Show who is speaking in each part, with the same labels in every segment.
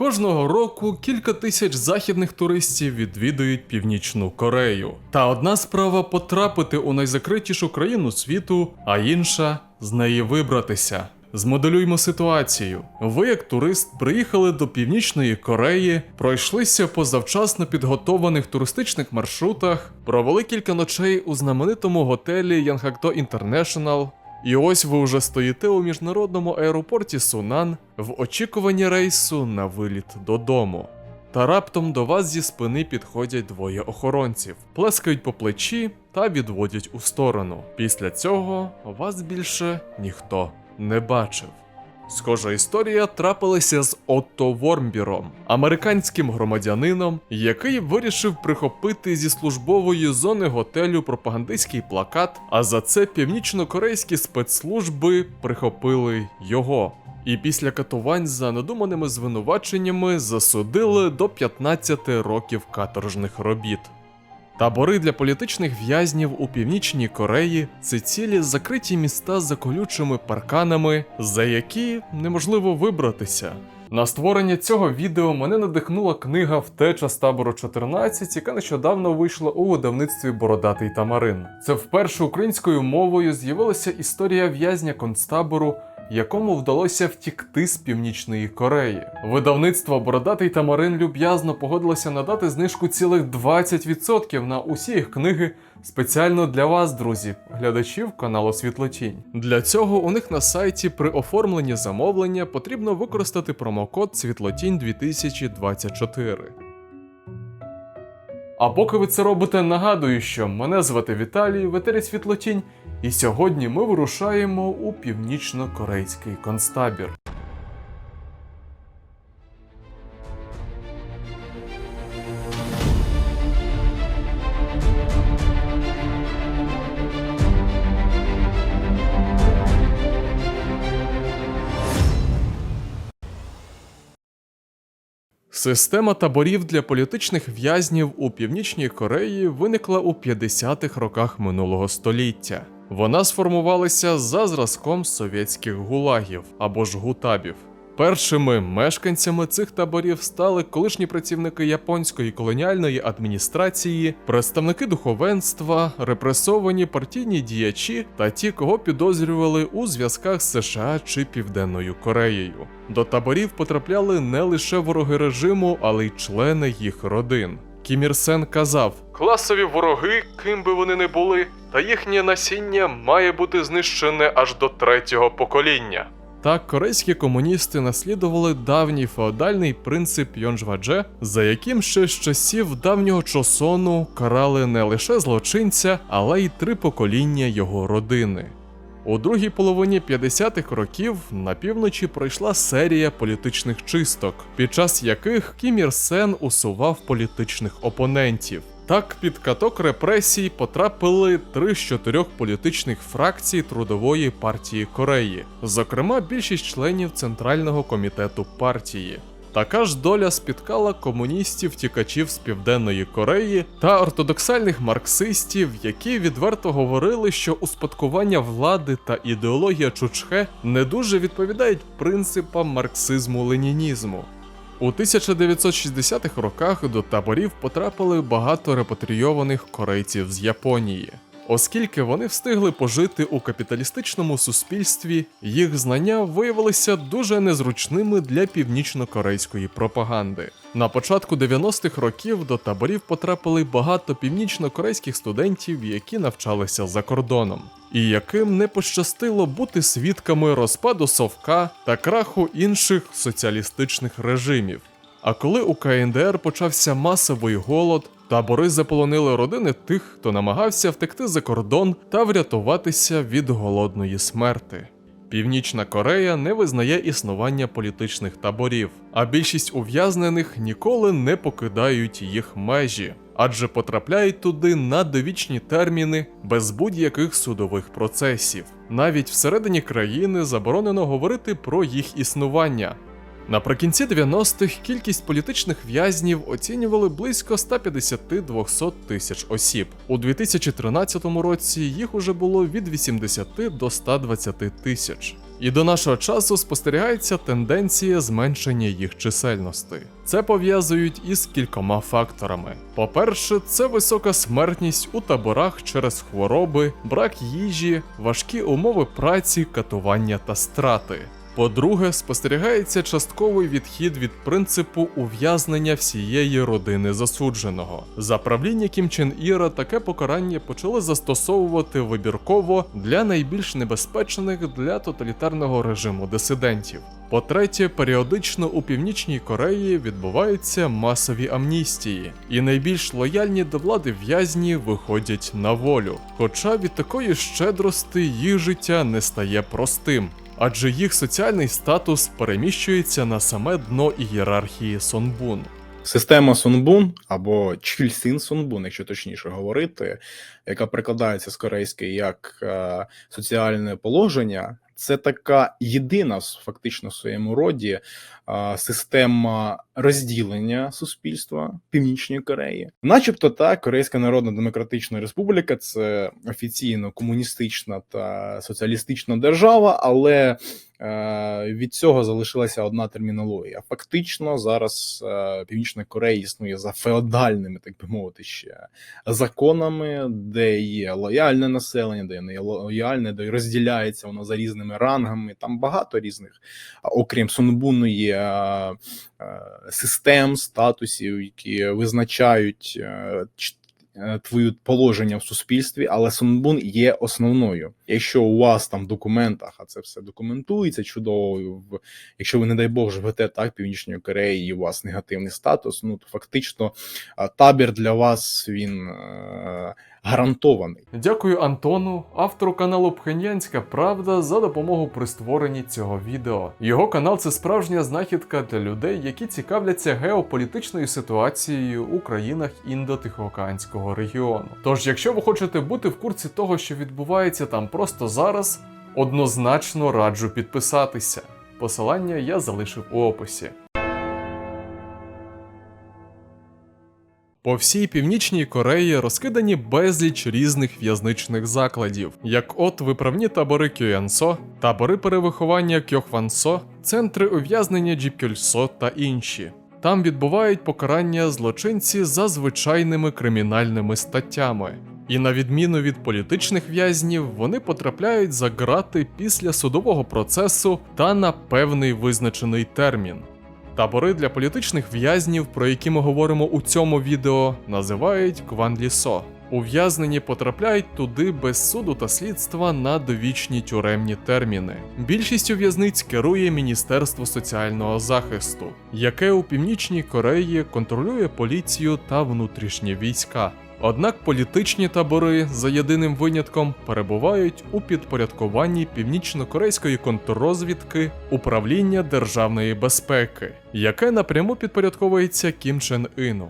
Speaker 1: Кожного року кілька тисяч західних туристів відвідують Північну Корею. Та одна справа потрапити у найзакритішу країну світу, а інша з неї вибратися. Змоделюймо ситуацію. Ви, як турист, приїхали до Північної Кореї, пройшлися по завчасно підготованих туристичних маршрутах, провели кілька ночей у знаменитому готелі Янгакдо Інтернешнл, і ось ви вже стоїте у міжнародному аеропорті Сунан в очікуванні рейсу на виліт додому. Та раптом до вас зі спини підходять двоє охоронців, плескають по плечі та відводять у сторону. Після цього вас більше ніхто не бачив. Схожа історія трапилася з Отто Вормбіром, американським громадянином, який вирішив прихопити зі службової зони готелю пропагандистський плакат, а за це північно-корейські спецслужби прихопили його. І після катувань за надуманими звинуваченнями засудили до 15 років каторжних робіт. Табори для політичних в'язнів у північній Кореї це цілі закриті міста за колючими парканами, за які неможливо вибратися. На створення цього відео мене надихнула книга Втеча з табору 14, яка нещодавно вийшла у видавництві Бородатий Тамарин. Це вперше українською мовою з'явилася історія в'язня концтабору, якому вдалося втікти з північної Кореї. Видавництво Бородатий Тамарин люб'язно погодилося надати знижку цілих 20% на усі їх книги спеціально для вас, друзі, глядачів каналу Світлотінь. Для цього у них на сайті при оформленні замовлення потрібно використати промокод Світлотінь 2024. А поки ви це робите, нагадую, що мене звати Віталій, ветері Світлотінь, і сьогодні ми вирушаємо у північно-корейський концтабір. Система таборів для політичних в'язнів у Північній Кореї виникла у 50-х роках минулого століття. Вона сформувалася за зразком совєтських гулагів або ж гутабів. Першими мешканцями цих таборів стали колишні працівники японської колоніальної адміністрації, представники духовенства, репресовані партійні діячі та ті, кого підозрювали у зв'язках з США чи Південною Кореєю. До таборів потрапляли не лише вороги режиму, але й члени їх родин. Кім Ір Сен казав: класові вороги, ким би вони не були, та їхнє насіння має бути знищене аж до третього покоління. Так, корейські комуністи наслідували давній феодальний принцип Йонжвадже, за яким ще з часів давнього Чосону карали не лише злочинця, але й три покоління його родини. У другій половині 50-х років на півночі пройшла серія політичних чисток, під час яких Кім Ір Сен усував політичних опонентів. Так, під каток репресій потрапили три з чотирьох політичних фракцій Трудової партії Кореї, зокрема більшість членів Центрального комітету партії. Така ж доля спіткала комуністів-тікачів з Південної Кореї та ортодоксальних марксистів, які відверто говорили, що успадкування влади та ідеологія Чучхе не дуже відповідають принципам марксизму-ленінізму. У 1960-х роках до таборів потрапили багато репатрійованих корейців з Японії. Оскільки вони встигли пожити у капіталістичному суспільстві, їх знання виявилися дуже незручними для північно-корейської пропаганди. На початку 90-х років до таборів потрапили багато північно-корейських студентів, які навчалися за кордоном, і яким не пощастило бути свідками розпаду совка та краху інших соціалістичних режимів. А коли у КНДР почався масовий голод, табори заполонили родини тих, хто намагався втекти за кордон та врятуватися від голодної смерти. Північна Корея не визнає існування політичних таборів, а більшість ув'язнених ніколи не покидають їх межі, адже потрапляють туди на довічні терміни без будь-яких судових процесів. Навіть всередині країни заборонено говорити про їх існування. Наприкінці 90-х кількість політичних в'язнів оцінювали близько 150-200 тисяч осіб. У 2013 році їх уже було від 80 до 120 тисяч. І до нашого часу спостерігається тенденція зменшення їх чисельності. Це пов'язують із кількома факторами. По-перше, це висока смертність у таборах через хвороби, брак їжі, важкі умови праці, катування та страти. По-друге, спостерігається частковий відхід від принципу ув'язнення всієї родини засудженого. За правління Кім Чен Іра таке покарання почали застосовувати вибірково для найбільш небезпечних для тоталітарного режиму дисидентів. По-третє, періодично у північній Кореї відбуваються масові амністії, і найбільш лояльні до влади в'язні виходять на волю. Хоча від такої щедрости їх життя не стає простим адже їх соціальний статус переміщується на саме дно ієрархії Сонбун.
Speaker 2: Система Сонбун або Чільсин Сонбун, якщо точніше говорити, яка прикладається з корейської як е, соціальне положення, це така єдина фактично в своєму роді е, система розділення суспільства Північної Кореї, начебто так, Корейська Народна Демократична Республіка це офіційно комуністична та соціалістична держава, але е, від цього залишилася одна термінологія. Фактично, зараз е, Північна Корея існує за феодальними, так би мовити, ще законами, де є лояльне населення, де не є лояльне, де розділяється воно за різними рангами. Там багато різних, окрім Сонбуну, є систем, статусів, які визначають е, е, твоє положення в суспільстві, але Сонбун є основною. Якщо у вас там в документах, а це все документується чудово, якщо ви, не дай Бог, живете так Північної Кореї, і у вас негативний статус, ну то фактично табір для вас він е, гарантований.
Speaker 1: Дякую Антону, автору каналу Пхеньянська Правда, за допомогу при створенні цього відео. Його канал це справжня знахідка для людей, які цікавляться геополітичною ситуацією у країнах індо-тихоокеанського регіону. Тож, якщо ви хочете бути в курсі того, що відбувається там просто зараз, однозначно раджу підписатися. Посилання я залишив у описі. По всій північній Кореї розкидані безліч різних в'язничних закладів, як от виправні табори Кюєнсо, табори перевиховання Кьохвансо, центри ув'язнення Джіпкюльсо та інші. Там відбувають покарання злочинці за звичайними кримінальними статтями. І на відміну від політичних в'язнів, вони потрапляють за ґрати після судового процесу та на певний визначений термін. Табори для політичних в'язнів, про які ми говоримо у цьому відео, називають Кванлісо. Ув'язнені потрапляють туди без суду та слідства на довічні тюремні терміни. Більшістю в'язниць керує Міністерство соціального захисту, яке у північній Кореї контролює поліцію та внутрішні війська. Однак політичні табори, за єдиним винятком, перебувають у підпорядкуванні північно-корейської контррозвідки управління державної безпеки, яке напряму підпорядковується Кім Чен Іну.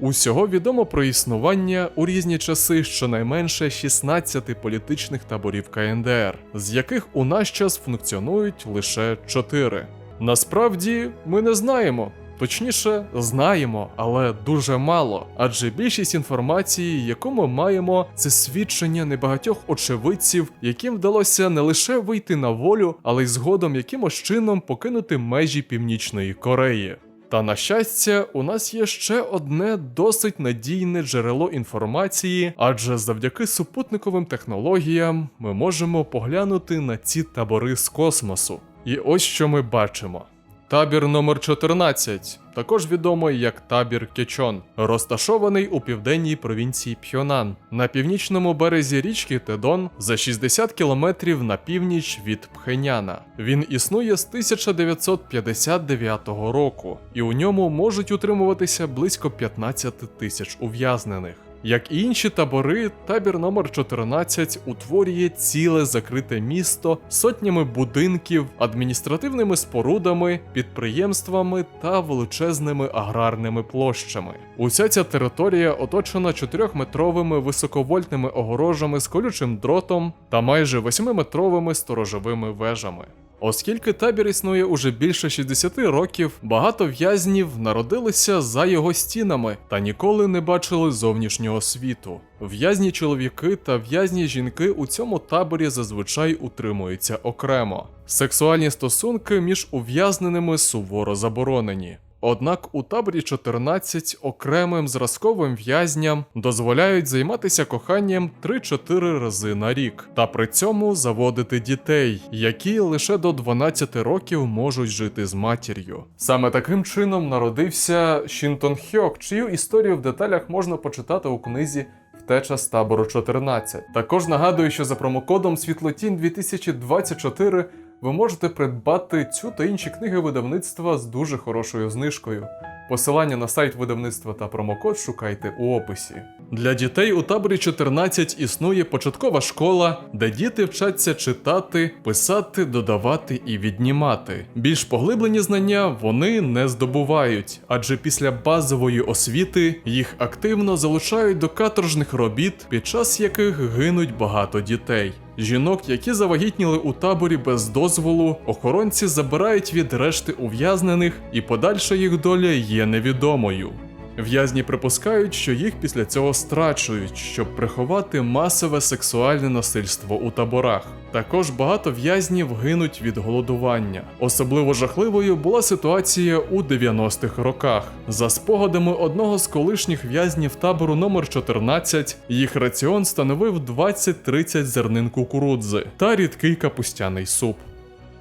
Speaker 1: Усього відомо про існування у різні часи щонайменше 16 політичних таборів КНДР, з яких у наш час функціонують лише 4. Насправді ми не знаємо. Точніше, знаємо, але дуже мало, адже більшість інформації, яку ми маємо, це свідчення небагатьох очевидців, яким вдалося не лише вийти на волю, але й згодом якимось чином покинути межі Північної Кореї. Та на щастя, у нас є ще одне досить надійне джерело інформації, адже завдяки супутниковим технологіям ми можемо поглянути на ці табори з космосу. І ось що ми бачимо. Табір номер 14, також відомий як табір Кечон, розташований у південній провінції Пхьонан, на північному березі річки Тедон за 60 кілометрів на північ від Пхеняна. Він існує з 1959 року, і у ньому можуть утримуватися близько 15 тисяч ув'язнених. Як і інші табори, табір номер 14 утворює ціле закрите місто сотнями будинків, адміністративними спорудами, підприємствами та величезними аграрними площами. Уся ця територія оточена 4-метровими високовольтними огорожами з колючим дротом та майже 8-метровими сторожовими вежами. Оскільки табір існує уже більше 60 років, багато в'язнів народилися за його стінами та ніколи не бачили зовнішнього світу. В'язні чоловіки та в'язні жінки у цьому таборі зазвичай утримуються окремо. Сексуальні стосунки між ув'язненими суворо заборонені. Однак у таборі 14 окремим зразковим в'язням дозволяють займатися коханням 3-4 рази на рік, та при цьому заводити дітей, які лише до 12 років можуть жити з матір'ю. Саме таким чином народився Шінтон Хьок, чию історію в деталях можна почитати у книзі Втеча з табору 14. Також нагадую, що за промокодом Світлотінь 2024 ви можете придбати цю та інші книги видавництва з дуже хорошою знижкою. Посилання на сайт видавництва та промокод шукайте у описі. Для дітей у таборі 14 існує початкова школа, де діти вчаться читати, писати, додавати і віднімати. Більш поглиблені знання вони не здобувають, адже після базової освіти їх активно залучають до каторжних робіт, під час яких гинуть багато дітей. Жінок, які завагітніли у таборі без дозволу, охоронці забирають від решти ув'язнених, і подальша їх доля є невідомою. В'язні припускають, що їх після цього страчують, щоб приховати масове сексуальне насильство у таборах. Також багато в'язнів гинуть від голодування. Особливо жахливою була ситуація у 90-х роках. За спогадами одного з колишніх в'язнів табору номер 14 їх раціон становив 20-30 зернин кукурудзи та рідкий капустяний суп.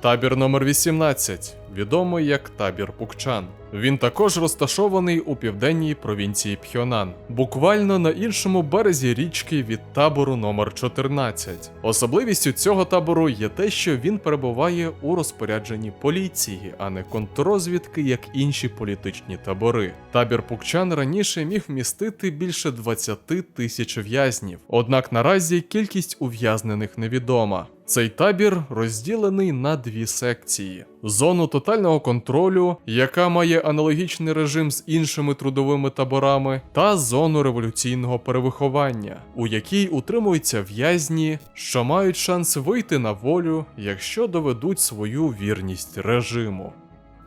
Speaker 1: Табір номер 18, відомий як табір Пукчан. Він також розташований у південній провінції Пхьонан, буквально на іншому березі річки від табору номер 14. Особливістю цього табору є те, що він перебуває у розпорядженні поліції, а не контррозвідки, як інші політичні табори. Табір Пукчан раніше міг вмістити більше 20 тисяч в'язнів, однак наразі кількість ув'язнених невідома. Цей табір розділений на дві секції: зону тотального контролю, яка має аналогічний режим з іншими трудовими таборами, та зону революційного перевиховання, у якій утримуються в'язні, що мають шанс вийти на волю, якщо доведуть свою вірність режиму.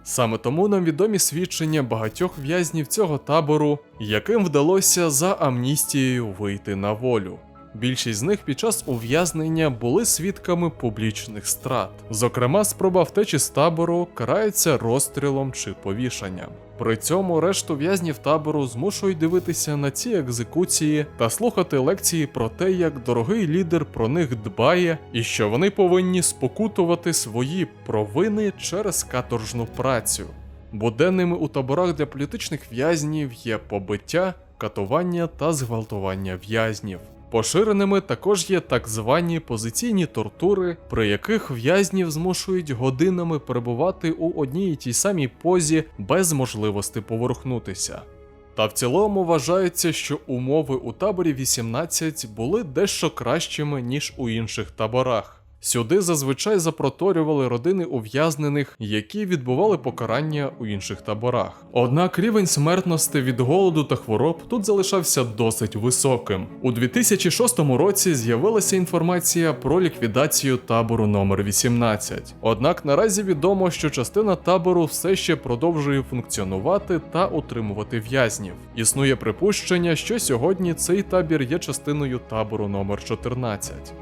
Speaker 1: Саме тому нам відомі свідчення багатьох в'язнів цього табору, яким вдалося за амністією вийти на волю. Більшість з них під час ув'язнення були свідками публічних страт. Зокрема, спроба втечі з табору карається розстрілом чи повішанням. При цьому решту в'язнів табору змушують дивитися на ці екзекуції та слухати лекції про те, як дорогий лідер про них дбає, і що вони повинні спокутувати свої провини через каторжну працю. Буденними у таборах для політичних в'язнів є побиття, катування та зґвалтування в'язнів. Поширеними також є так звані позиційні тортури, при яких в'язнів змушують годинами перебувати у одній і тій самій позі без можливості поворухнутися. Та в цілому вважається, що умови у таборі 18 були дещо кращими, ніж у інших таборах. Сюди зазвичай запроторювали родини ув'язнених, які відбували покарання у інших таборах. Однак рівень смертності від голоду та хвороб тут залишався досить високим. У 2006 році з'явилася інформація про ліквідацію табору номер 18. Однак наразі відомо, що частина табору все ще продовжує функціонувати та утримувати в'язнів. Існує припущення, що сьогодні цей табір є частиною табору номер 14.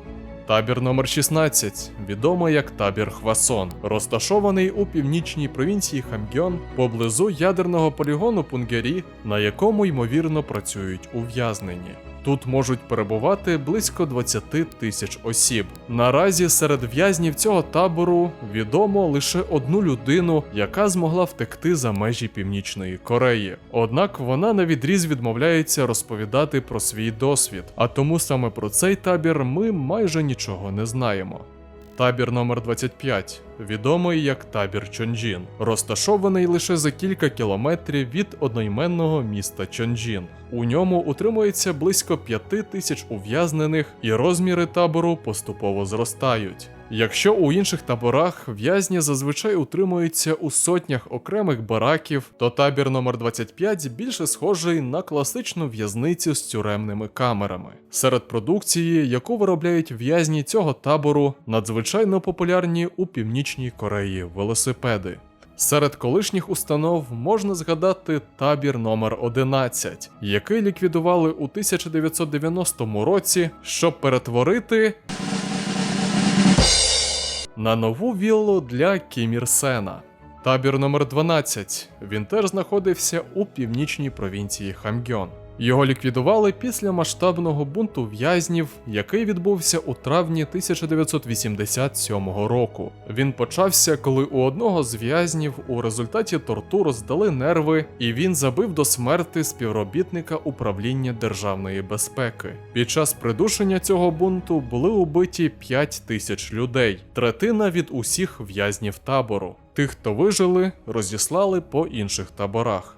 Speaker 1: Табір номер 16, відомий як табір Хвасон, розташований у північній провінції Хамгьон поблизу ядерного полігону Пунгері, на якому ймовірно працюють ув'язнені. Тут можуть перебувати близько 20 тисяч осіб. Наразі серед в'язнів цього табору відомо лише одну людину, яка змогла втекти за межі Північної Кореї. Однак вона на відріз відмовляється розповідати про свій досвід, а тому саме про цей табір ми майже нічого не знаємо. Табір номер 25, відомий як табір Чонджін, розташований лише за кілька кілометрів від одноіменного міста Чонджін. У ньому утримується близько 5 тисяч ув'язнених, і розміри табору поступово зростають. Якщо у інших таборах в'язні зазвичай утримуються у сотнях окремих бараків, то табір номер 25 більше схожий на класичну в'язницю з тюремними камерами. Серед продукції, яку виробляють в'язні цього табору, надзвичайно популярні у північній Кореї велосипеди. Серед колишніх установ можна згадати табір номер 11, який ліквідували у 1990 році, щоб перетворити на нову віллу для Кімірсена. Табір номер 12. Він теж знаходився у північній провінції Хамгьон. Його ліквідували після масштабного бунту в'язнів, який відбувся у травні 1987 року. Він почався, коли у одного з в'язнів у результаті тортур здали нерви, і він забив до смерти співробітника управління державної безпеки. Під час придушення цього бунту були убиті 5 тисяч людей, третина від усіх в'язнів табору. Тих, хто вижили, розіслали по інших таборах.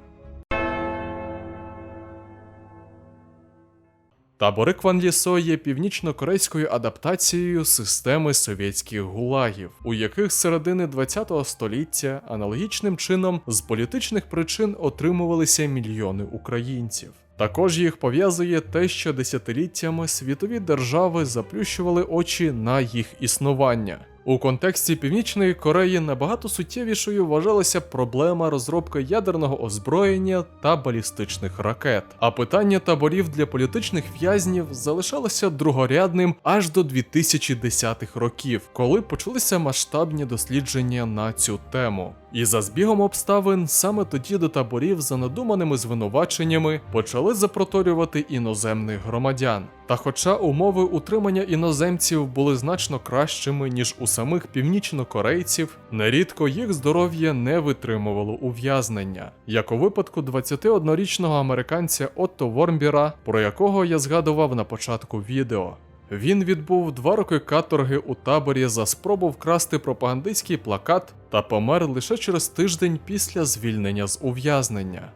Speaker 1: Табори Кванлісо є північно-корейською адаптацією системи совєтських гулагів, у яких з середини ХХ століття аналогічним чином з політичних причин отримувалися мільйони українців. Також їх пов'язує те, що десятиліттями світові держави заплющували очі на їх існування. У контексті Північної Кореї набагато суттєвішою вважалася проблема розробки ядерного озброєння та балістичних ракет. А питання таборів для політичних в'язнів залишалося другорядним аж до 2010-х років, коли почалися масштабні дослідження на цю тему. І за збігом обставин саме тоді до таборів за надуманими звинуваченнями почали запроторювати іноземних громадян. Та хоча умови утримання іноземців були значно кращими, ніж у самих північнокорейців, нерідко їх здоров'я не витримувало ув'язнення, як у випадку 21-річного американця Отто Вормбіра, про якого я згадував на початку відео. Він відбув два роки каторги у таборі за спробу вкрасти пропагандистський плакат та помер лише через тиждень після звільнення з ув'язнення.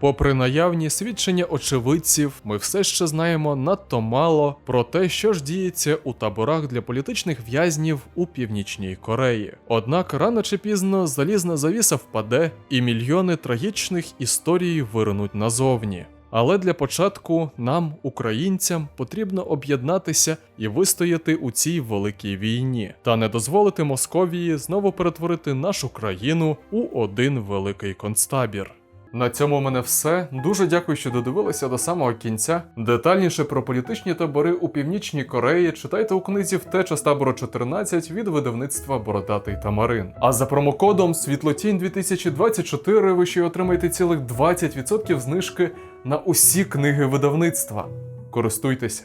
Speaker 1: Попри наявні свідчення очевидців, ми все ще знаємо надто мало про те, що ж діється у таборах для політичних в'язнів у північній Кореї. Однак рано чи пізно залізна завіса впаде, і мільйони трагічних історій виринуть назовні. Але для початку нам, українцям, потрібно об'єднатися і вистояти у цій великій війні, та не дозволити Московії знову перетворити нашу країну у один великий концтабір. На цьому у мене все. Дуже дякую, що додивилися до самого кінця. Детальніше про політичні табори у північній Кореї читайте у книзі Втеча з табору 14 від видавництва Бородатий Тамарин. А за промокодом Світлотінь 2024 ви ще й отримаєте цілих 20% знижки на усі книги видавництва. Користуйтеся.